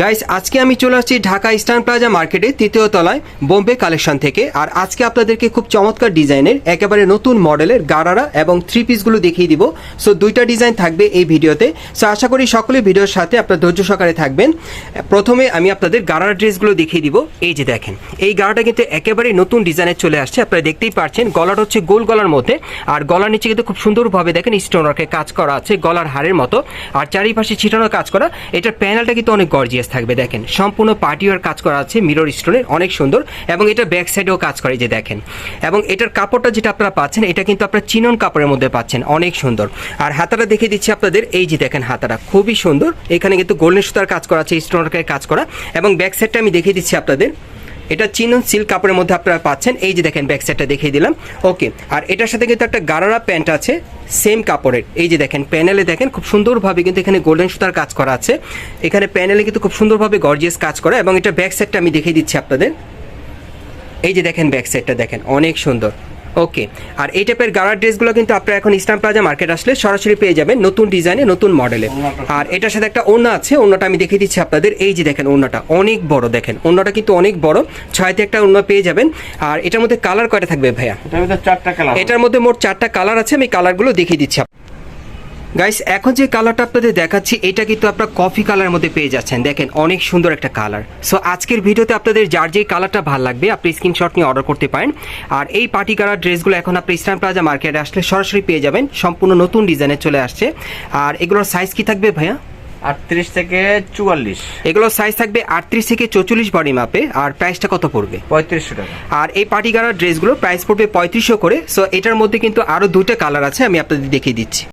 Guys আজকে আমি চলে আসছি ঢাকা ইস্টার্ন প্লাজা মার্কেটে তৃতীয় তলায় বোম্বে কালেকশন থেকে। আর আজকে আপনাদেরকে খুব চমৎকার ডিজাইনের, একেবারে নতুন মডেলের গারারা এবং থ্রি পিসগুলো দেখিয়ে দিব। সো দুইটা ডিজাইন থাকবে এই ভিডিওতে। সো আশা করি সকলে ভিডিওর সাথে আপনার ধৈর্য সহকারে থাকবেন। প্রথমে আমি আপনাদের গারারা ড্রেসগুলো দেখিয়ে দিব। এই যে দেখেন, এই গারাটা কিন্তু একেবারে নতুন ডিজাইনে চলে আসছে। আপনারা দেখতেই পাচ্ছেন, গলাটা হচ্ছে গোল গলার মধ্যে। আর গলার নিচে কিন্তু খুব সুন্দরভাবে দেখেন স্টোন কাজ করা আছে, গলার হারের মতো। আর চারিপাশে ছিটানো কাজ করা, এটার প্যানেলটা কিন্তু অনেক গর্জিয়াস থাকবে, দেখেন। সম্পূর্ণ পার্টিওয়ার কাজ করা আছে মিরর স্টোনের অনেক সুন্দর, এবং এটা ব্যাক সাইডেও কাজ করে যে দেখেন। এবং এটার কাপড়টা যেটা আপনারা পাচ্ছেন, এটা কিন্তু আপনারা চিনন কাপড়ের মধ্যে পাচ্ছেন, অনেক সুন্দর। আর হাতাটা দেখিয়ে দিচ্ছি আপনাদের, এই যে দেখেন হাতাটা, খুবই সুন্দর। এখানে কিন্তু গোল্ডেন সুতার কাজ করা আছে, স্টোন ওয়ার্কের কাজ করা। এবং ব্যাক সাইডটা আমি দেখিয়ে দিচ্ছি আপনাদের। এটা চিনন সিল্ক কাপড়ের মধ্যে আপনারা পাচ্ছেন, এই যে দেখেন ব্যাক সাইডটা দেখিয়ে দিলাম। ওকে, আর এটার সাথে কিন্তু একটা গারারা প্যান্ট আছে সেম কাপড়ের। এই যে দেখেন, প্যানেলে দেখেন, খুব সুন্দরভাবে কিন্তু এখানে গোল্ডেন সুতার কাজ করা আছে। এখানে প্যানেলে কিন্তু খুব সুন্দরভাবে গর্জিয়াস কাজ করা এবং এটা ব্যাক সাইডটা আমি দেখিয়ে দিচ্ছি আপনাদের। এই যে দেখেন, ব্যাক সাইডটা দেখেন, অনেক সুন্দর। ওকে আর এই টাইপের গাড়ার ড্রেসগুলো কিন্তু আপনার এখন ইসলাম প্লাজা মার্কেট আসলে সরাসরি পেয়ে যাবেন নতুন ডিজাইনে নতুন মডেলে আর এটার সাথে একটা ওনা আছে ওড়নাটা আমি দেখিয়ে দিচ্ছি আপনাদের। এই যে দেখেন ওড়নাটা অনেক বড় দেখেন। ওড়নাটা কিন্তু অনেক বড় ছয়তে একটা ওনা পেয়ে যাবেন। আর এটার মধ্যে কালার কয়টা থাকবে ভাইয়া? এটার ভিতরে চারটা কালার এটার মধ্যে মোট চারটা কালার আছে আমি কালারগুলো দেখিয়ে দিচ্ছি গাইস এখন যে কালারটা আপনাদের দেখাচ্ছি এটা কিন্তু আপনারা কফি কালারের মধ্যে পেয়ে যাচ্ছেন। দেখেন অনেক সুন্দর একটা কালার সো আজকের ভিডিওতে আপনাদের যার যেই কালারটা ভালো লাগবে আপনি স্ক্রিনশট নিয়ে অর্ডার করতে পারেন। আর এই পার্টি কালার ড্রেসগুলো এখন আপনি ইসলাম প্লাজা মার্কেটে আসলে সরাসরি পেয়ে যাবেন। সম্পূর্ণ নতুন ডিজাইনে চলে আসছে। আর এগুলোর সাইজ কি থাকবে ভাইয়া? আটত্রিশ থেকে চুয়াল্লিশ। এগুলোর সাইজ থাকবে আটত্রিশ থেকে চৌচল্লিশ বডি মাপে আর প্রাইসটা কত পড়বে? পঁয়ত্রিশশো টাকা। আর এই পার্টি কালার ড্রেসগুলো প্রাইস পড়বে পঁয়ত্রিশশো করে। সো এটার মধ্যে কিন্তু আরও দুটো কালার আছে আমি আপনাদের দেখিয়ে দিচ্ছি।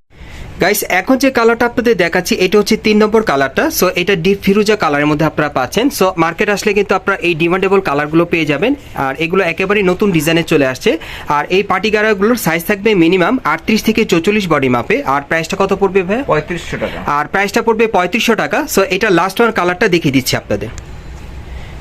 গাইস এখন যে কালারটা আপনাদের দেখাচ্ছি এটা হচ্ছে তিন নম্বর কালারটা সো এটা ডিপ ফিরুজা কালারের মধ্যে আপনারা পাচ্ছেন। সো মার্কেট আসলে কিন্তু আপনারা এই ডিমান্ডেবল কালারগুলো পেয়ে যাবেন। আর এগুলো একেবারেই নতুন ডিজাইনে চলে আসছে। আর এই পার্টি গাড়াগুলোর সাইজ থাকবে মিনিমাম আটত্রিশ থেকে চৌচল্লিশ বডি মাপে আর প্রাইসটা কত পড়বে ভাই পঁয়ত্রিশশো টাকা। আর প্রাইসটা পড়বে পঁয়ত্রিশশো টাকা। সো এটা লাস্ট ওয়ান কালারটা দেখিয়ে দিচ্ছি আপনাদের।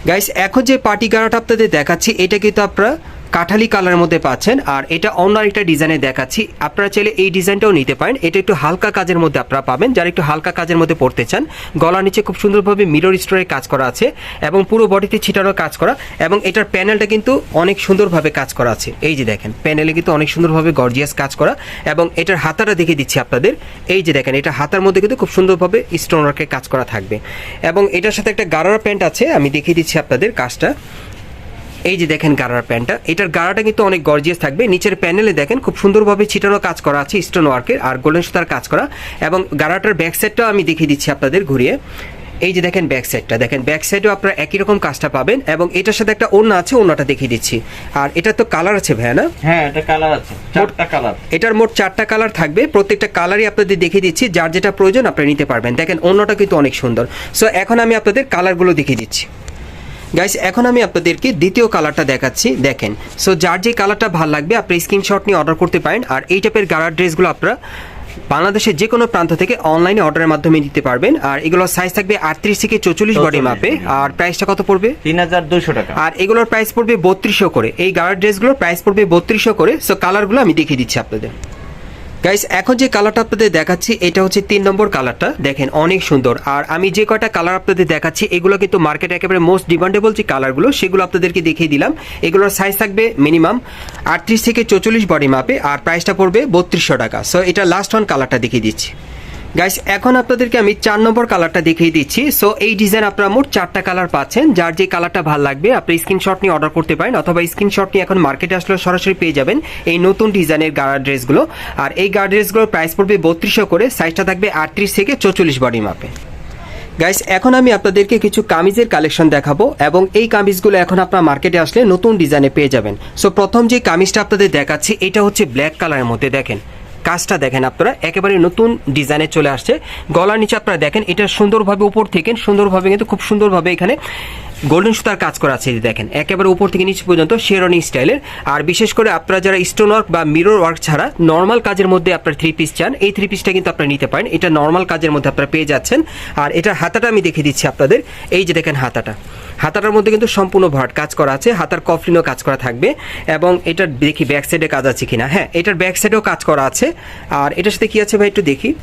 গাইস এখন যে পার্টি গাড়াটা আপনাদের দেখাচ্ছি এটা কিন্তু আপনারা কাঠালি কালারের মধ্যে পাচ্ছেন, আর এটা অন্য একটা ডিজাইনে দেখাচ্ছি। আপনারা চাইলে এই ডিজাইনটাও নিতে পারেন। এটা একটু হালকা কাজের মধ্যে আপনারা পাবেন। যারা একটু হালকা কাজের মধ্যে পড়তে চান, গলার নিচে খুব সুন্দরভাবে মিরর স্টোরের কাজ করা আছে এবং পুরো বডিতে ছিটানো কাজ করা এবং এটার প্যানেলটা কিন্তু অনেক সুন্দরভাবে কাজ করা আছে। এই যে দেখেন, প্যানেলে কিন্তু অনেক সুন্দরভাবে গর্জিয়াস কাজ করা এবং এটার হাতাটা দেখে দিচ্ছি আপনাদের। এই যে দেখেন, এটা হাতার মধ্যে কিন্তু খুব সুন্দরভাবে স্টোন ওয়ার্কের কাজ করা থাকবে। এবং এটার সাথে একটা গারারা প্যান্ট আছে, আমি দেখিয়ে দিচ্ছি আপনাদের কাজটা। এই যে দেখেন গারার প্যান্টটা এটার গারাটা কিন্তু অনেক গর্জিয়াস থাকবে। নিচের প্যানেলে দেখেন খুব সুন্দরভাবে ছিটানো কাজ করা আছে স্টোন ওয়ার্কের আর গোল্ডেন সুতার কাজ করা। এবং গারাটার ব্যাক সাইডটাও আমি দেখিয়ে দিচ্ছি আপনাদের ঘুরিয়ে। এই যে দেখেন ব্যাক সাইডটা দেখেন ব্যাক সাইডেও আপনারা একই রকম কাজটা পাবেন এবং এটার সাথে একটা ওড়না আছে ওড়নাটা দেখিয়ে দিচ্ছি। আর এটা তো কালার আছে ভাইয়া না? হ্যাঁ এটা কালার আছে চারটা কালার এটার মোট চারটা কালার থাকবে। প্রত্যেকটা কালারই আপনাদের দেখিয়ে দিচ্ছি যার যেটা প্রয়োজন আপনারা নিতে পারবেন। দেখেন অন্যটা কিন্তু অনেক সুন্দর। সো এখন আমি আপনাদের কালারগুলো দেখিয়ে দিচ্ছি। গাইস এখন আমি আপনাদেরকে দ্বিতীয় কালারটা দেখাচ্ছি দেখেন। সো যার যে কালারটা ভালো লাগবে আপনি স্ক্রিনশট নিয়ে অর্ডার করতে পারেন আর এই টাইপের গালার ড্রেসগুলো আপনারা বাংলাদেশের যে কোনো প্রান্ত থেকে অনলাইনে অর্ডারের মাধ্যমে নিতে পারবেন। আর এগুলোর সাইজ থাকবে আটত্রিশ থেকে চৌচল্লিশ বডি 44 মাপে আর প্রাইসটা কত পড়বে? তিন হাজার দুইশো টাকা। আর এগুলোর প্রাইস পড়বে বত্রিশশো করে। এই গালার ড্রেসগুলোর প্রাইস পড়বে বত্রিশশো করে। সো কালারগুলো আমি দেখিয়ে দিচ্ছি আপনাদের। গাইস এখন যে কালারটা আপনাদের দেখাচ্ছি, এটা হচ্ছে তিন নম্বর কালারটা দেখেন, অনেক সুন্দর। আর আমি যে কয়টা কালার আপনাদের দেখাচ্ছি, এগুলো কিন্তু মার্কেটে একেবারে মোস্ট ডিমান্ডেবল যে কালারগুলো সেগুলো আপনাদেরকে দেখিয়ে দিলাম। এগুলোর সাইজ থাকবে মিনিমাম আটত্রিশ থেকে চৌচল্লিশ বডি মাপে আর প্রাইসটা পড়বে বত্রিশশো টাকা। সো এটা লাস্ট ওয়ান কালারটা দেখিয়ে দিচ্ছি। গাইস এখন আপনাদেরকে আমি চার নম্বর কালারটা দেখিয়ে দিচ্ছি। সো এই ডিজাইন আপনারা মোট চারটা কালার পাচ্ছেন। যার যে কালারটা ভালো লাগবে, আপনি স্ক্রিনশট নিয়ে অর্ডার করতে পারেন অথবা স্ক্রিনশট নিয়ে এখন মার্কেটে আসলে সরাসরি পেয়ে যাবেন এই নতুন ডিজাইনের গাড়া ড্রেসগুলো আর এই গাড়া ড্রেসগুলোর প্রাইস পড়বে বত্রিশশো করে সাইজটা থাকবে আটত্রিশ থেকে চৌচল্লিশ বডি মাপে গাইস এখন আমি আপনাদেরকে কিছু কামিজের কালেকশন দেখাবো এবং এই কামিজগুলো এখন আপনার মার্কেটে আসলে নতুন ডিজাইনে পেয়ে যাবেন। সো প্রথম যে কামিজটা আপনাদের দেখাচ্ছি, এটা হচ্ছে ব্ল্যাক কালারের মধ্যে দেখেন। কাজটা দেখেন আপনারা, একেবারে নতুন ডিজাইনে চলে আসছে। গলার নিচে আপনারা দেখেন, এটা সুন্দরভাবে উপর থেকে, সুন্দরভাবে কিন্তু খুব সুন্দরভাবে এখানে গোল্ডেন সুতার কাজ করা আছে দেখেন একেবারে উপর থেকে নিচ পর্যন্ত শেরনি স্টাইলের আর বিশেষ করে আপনারা যারা স্টোন ওয়ার্ক বা মিরর ওয়ার্ক ছাড়া নর্মাল কাজের মধ্যে আপনার থ্রি পিস চান এই থ্রি পিসটা কিন্তু আপনারা নিতে পারেন। এটা নর্মাল কাজের মধ্যে আপনারা পেয়ে যাচ্ছেন। আর এটার হাতাটা আমি দেখে দিচ্ছি আপনাদের। এই যে দেখেন হাতাটা। হাতাটার মধ্যে কিন্তু সম্পূর্ণ ভরাট কাজ করা আছে। হাতার কফলিনও কাজ করা থাকবে। এবং এটার দেখি ব্যাক সাইডে কাজ আছে কিনা। হ্যাঁ এটার ব্যাক সাইডেও কাজ করা আছে। আর এটার সাথে কি আছে ভাই একটু দেখি?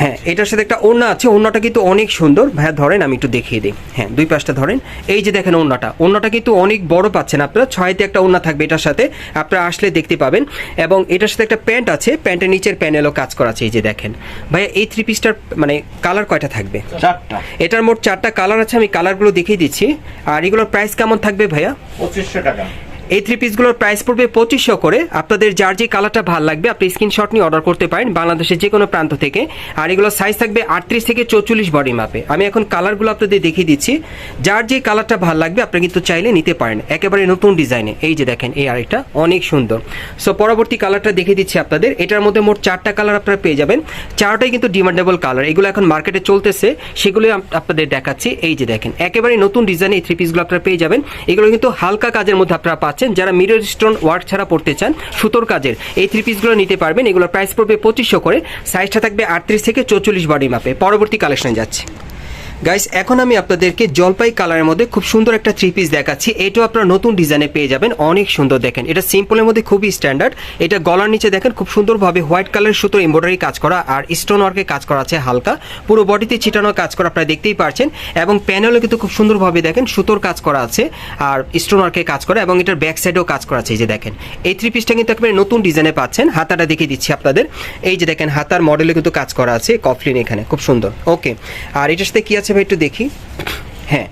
হ্যাঁ এটার সাথে একটা ওড়না আছে। ওড়নাটা কিন্তু অনেক সুন্দর। ভাইয়া ধরেন আমি একটু দেখিয়ে দিই। হ্যাঁ দুই পাশটা ধরেন। এই যে দেখেন ওড়নাটা। ওড়নাটা কিন্তু অনেক বড় পাচ্ছেন আপনারা। ছয়তে একটা ওড়না থাকবে এটার সাথে। আপনারা আসলে দেখতে পাবেন। এবং এটার সাথে একটা প্যান্ট আছে। প্যান্টের নিচের প্যানেলও কাজ করা আছে। এই যে দেখেন। ভাইয়া এই থ্রি পিসটার মানে কালার কয়টা থাকবে? চারটা। এটার মোট চারটা কালার আছে। আমি কালারগুলো দেখিয়ে দিচ্ছি। আর এগুলোর প্রাইস কেমন থাকবে ভাইয়া? পঁচিশশো টাকা। এই থ্রি পিসগুলোর প্রাইস পড়বে পঁচিশশো করে। আপনাদের যার যে কালারটা ভালো লাগবে, আপনি স্ক্রিনশট নিয়ে অর্ডার করতে পারেন বাংলাদেশের যে কোনো প্রান্ত থেকে। আর এগুলো সাইজ থাকবে আটত্রিশ থেকে চৌচল্লিশ বডি মাপে আমি এখন কালারগুলো আপনাদের দেখিয়ে দিচ্ছি। যার যে কালারটা ভালো লাগবে, আপনি কিন্তু চাইলে নিতে পারেন। একেবারে নতুন ডিজাইনে এই যে দেখেন, এই আরেকটা অনেক সুন্দর। সো পরবর্তী কালারটা দেখিয়ে দিচ্ছি আপনাদের। এটার মধ্যে মোট চারটা কালার আপনারা পেয়ে যাবেন। চারটাই কিন্তু ডিমান্ডেবল কালার এগুলো এখন মার্কেটে চলতেছে। সেগুলো আপনাদের দেখাচ্ছি। এই যে দেখেন, একেবারে নতুন ডিজাইনে এই থ্রি পিসগুলো আপনারা পেয়ে যাবেন। এগুলো কিন্তু হালকা কাজের মধ্যে আপনারা পাচ্ছেন যারা মিরর স্টোন ওয়ার্ক ছাড়া পড়তে চান, সুতোর কাজের। এই থ্রি পিসগুলো নিতে পারবেন। এগুলোর প্রাইস পড়বে পঁচিশশো করে। সাইজটা থাকবে আটত্রিশ থেকে চৌচল্লিশ বডি মাপে পরবর্তী কালেকশনে যাচ্ছে। গাইস এখন আমি আপনাদেরকে জলপাই কালারের মধ্যে খুব সুন্দর একটা থ্রি পিস দেখাচ্ছি। এটাও আপনারা নতুন ডিজাইনে পেয়ে যাবেন, অনেক সুন্দর দেখেন। এটা সিম্পলের মধ্যে খুবই স্ট্যান্ডার্ড এটা গলার নিচে দেখেন, খুব সুন্দরভাবে হোয়াইট কালারের সুতোর এমব্রয়ডারি কাজ করা আর স্টোন ওয়ার্কে কাজ করা আছে হালকা। পুরো বডিতে ছিটানো কাজ করা আপনারা দেখতেই পারছেন। এবং প্যানেলও কিন্তু খুব সুন্দরভাবে দেখেন, সুতোর কাজ করা আছে আর স্টোন ওয়ার্কে কাজ করা এবং এটার ব্যাক সাইডেও কাজ করা আছে, এই যে দেখেন। এই থ্রি পিসটা কিন্তু একেবারে নতুন ডিজাইনে পাচ্ছেন। হাতাটা দেখিয়ে দিচ্ছি আপনাদের। এই যে দেখেন, হাতার মডেলে কিন্তু কাজ করা আছে কফলিন এখানে, খুব সুন্দর। ওকে আর এটার সাথে কি আছে ভাই একটু দেখি। হ্যাঁ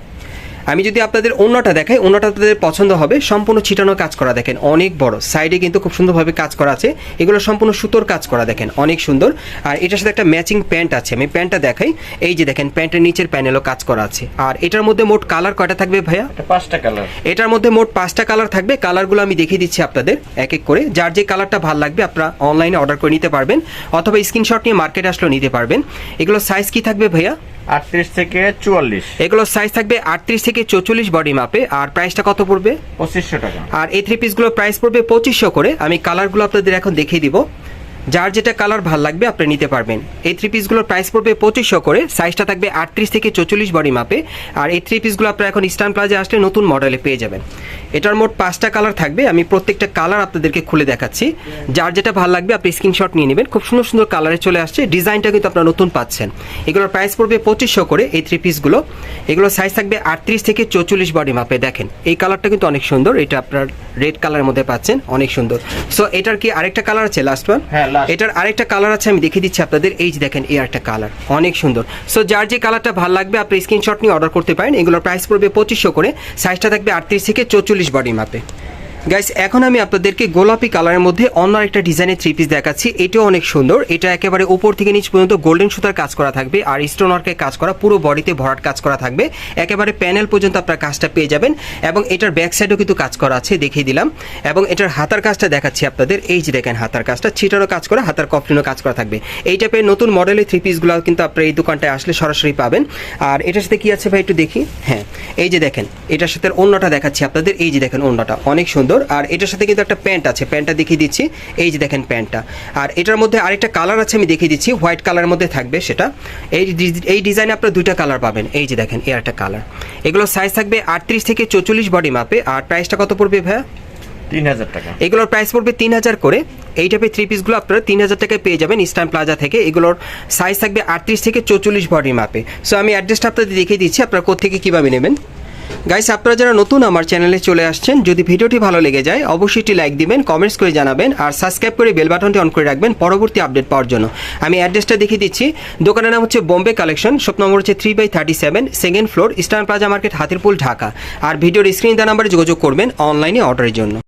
আমি যদি আপনাদের অন্যটা দেখাই অন্যটা আপনাদের পছন্দ হবে সম্পূর্ণ ছিটানো কাজ করা দেখেন অনেক বড়। সাইডে কিন্তু খুব সুন্দরভাবে কাজ করা আছে এগুলো সম্পূর্ণ সুতোর কাজ করা দেখেন অনেক সুন্দর। আর এটার সাথে একটা ম্যাচিং প্যান্ট আছে আমি প্যান্টটা দেখাই এই যে দেখেন প্যান্টের নিচের প্যানেলও কাজ করা আছে। আর এটার মধ্যে মোট কালার কয়টা থাকবে ভাইয়া? পাঁচটা কালার এটার মধ্যে মোট পাঁচটা কালার থাকবে কালারগুলো আমি দেখিয়ে দিচ্ছি আপনাদের এক এক করে। যার যে কালারটা ভালো লাগবে আপনারা অনলাইনে অর্ডার করে নিতে পারবেন অথবা স্ক্রিনশট নিয়ে মার্কেটে আসলেও নিতে পারবেন। এগুলো সাইজ কি থাকবে ভাইয়া? আটত্রিশ থেকে চুয়াল্লিশ। এগুলো সাইজ থাকবে আটত্রিশ থেকে চৌচল্লিশ বডি মাপে আর প্রাইসটা কত পড়বে? 2500 টাকা। আর এই থ্রি পিসগুলো প্রাইস পড়বে পঁচিশশো করে। আমি কালারগুলো আপনাদের এখন দেখিয়ে দিব। যার যেটা কালার ভালো লাগবে আপনি নিতে পারবেন। এই থ্রি পিসগুলোর প্রাইস পড়বে পঁচিশশো করে সাইজটা থাকবে আটত্রিশ থেকে চৌচল্লিশ বডি মাপে আর এই থ্রি পিসগুলো আপনারা এখন ইস্টার্ন প্লাজে আসলে নতুন মডেলে পেয়ে যাবেন। এটার মোট পাঁচটা কালার থাকবে, আমি প্রত্যেকটা কালার আপনাদেরকে খুলে দেখাচ্ছি। যার যেটা ভালো লাগবে আপনি স্ক্রিনশট নিয়ে নেবেন। খুব সুন্দর সুন্দর কালারে চলে আসছে ডিজাইনটা কিন্তু আপনারা নতুন পাচ্ছেন। এগুলোর প্রাইস পড়বে পঁচিশশো করে এই থ্রি পিসগুলো এগুলো সাইজ থাকবে আটত্রিশ থেকে চৌচল্লিশ বডি মাপে দেখেন। এই কালারটা কিন্তু অনেক সুন্দর, এটা আপনার রেড কালারের মধ্যে পাচ্ছেন, অনেক সুন্দর। সো এটার কি আরেকটা কালার আছে লাস্ট ওয়ান হ্যাঁ। এটার আরেকটা কালার আছে, আমি দেখিয়ে দিচ্ছি আপনাদের। এই যে দেখেন, এই একটা কালার অনেক সুন্দর। সো যার যে কালারটা ভালো লাগবে, আপনি স্ক্রিনশট নিয়ে অর্ডার করতে পারেন। এগুলোর প্রাইস পড়বে পঁচিশশো করে। সাইজটা থাকবে আটত্রিশ থেকে চৌচল্লিশ বডি মাপে গাইস এখন আমি আপনাদেরকে গোলাপি কালারের মধ্যে অন্য একটা ডিজাইনের থ্রি পিস দেখাচ্ছি। এটাও অনেক সুন্দর। এটা একেবারে উপর থেকে নিচ পর্যন্ত গোল্ডেন সুতার কাজ করা থাকবে আর স্টোন ওয়ার্কের কাজ করা, পুরো বডিতে ভরাট কাজ করা থাকবে। একেবারে প্যানেল পর্যন্ত আপনার কাজটা পেয়ে যাবেন এবং এটার ব্যাক সাইডেও কিন্তু কাজ করা আছে, দেখিয়ে দিলাম। এবং এটার হাতার কাজটা দেখাচ্ছি আপনাদের। এই যে দেখেন হাতার কাজটা, ছিটারও কাজ করা, হাতার কফলিনও কাজ করা থাকবে। এই টাইপের নতুন মডেলের থ্রি পিসগুলো কিন্তু আপনার এই দোকানটায় আসলে সরাসরি পাবেন। আর এটার সাথে কি আছে ভাই একটু দেখি? হ্যাঁ এই যে দেখেন, এটার সাথে অন্যটা দেখাচ্ছি আপনাদের। এই যে দেখেন অন্যটা, অনেক সুন্দর। আর এটার সাথে কিন্তু একটা প্যান্ট আছে প্যান্টটা দেখিয়ে দিচ্ছি। এই যে দেখেন প্যান্টটা। আর এটার মধ্যে আরেকটা কালার আছে আমি দেখিয়ে দিচ্ছি হোয়াইট কালারের মধ্যে থাকবে সেটা। এই এই ডিজাইনে আপনারা দুইটা কালার পাবেন। এই যে দেখেন এই একটা কালার। এগুলো সাইজ থাকবে আটত্রিশ থেকে চৌচল্লিশ বডি মাপে আর প্রাইসটা কত পড়বে ভাইয়া? তিন হাজার টাকা। এগুলোর প্রাইস পড়বে তিন হাজার করে। এই টাইপের থ্রি পিসগুলো আপনারা তিন হাজার টাকায় পেয়ে যাবেন ইস্টার্ন প্লাজা থেকে। এগুলোর সাইজ থাকবে আটত্রিশ থেকে চৌচল্লিশ বডি মাপে সো আমি অ্যাড্রেসটা আপনাদের দেখিয়ে দিচ্ছি আপনারা কোথেকে কীভাবে নেবেন? গাইস আপনারা যারা নতুন আমার চ্যানেলে চলে আসছেন, যদি ভিডিওটি ভালো লেগে যায়, অবশ্যই একটি লাইক দিবেন কমেন্টস করে জানাবেন, আর সাবস্ক্রাইব করে বেল বাটনটি অন করে রাখবেন পরবর্তী আপডেট পাওয়ার জন্য। আমি অ্যাড্রেসটা দেখিয়ে দিচ্ছি। দোকানের নাম হচ্ছে বোম্বে কালেকশন শপ নম্বর হচ্ছে three by thirty seven second floor eastern plaza market Hatirpool Dhaka আর ভিডিওর স্ক্রিন দেওয়া নাম্বারে যোগাযোগ করবেন অনলাইনে অর্ডারের জন্য।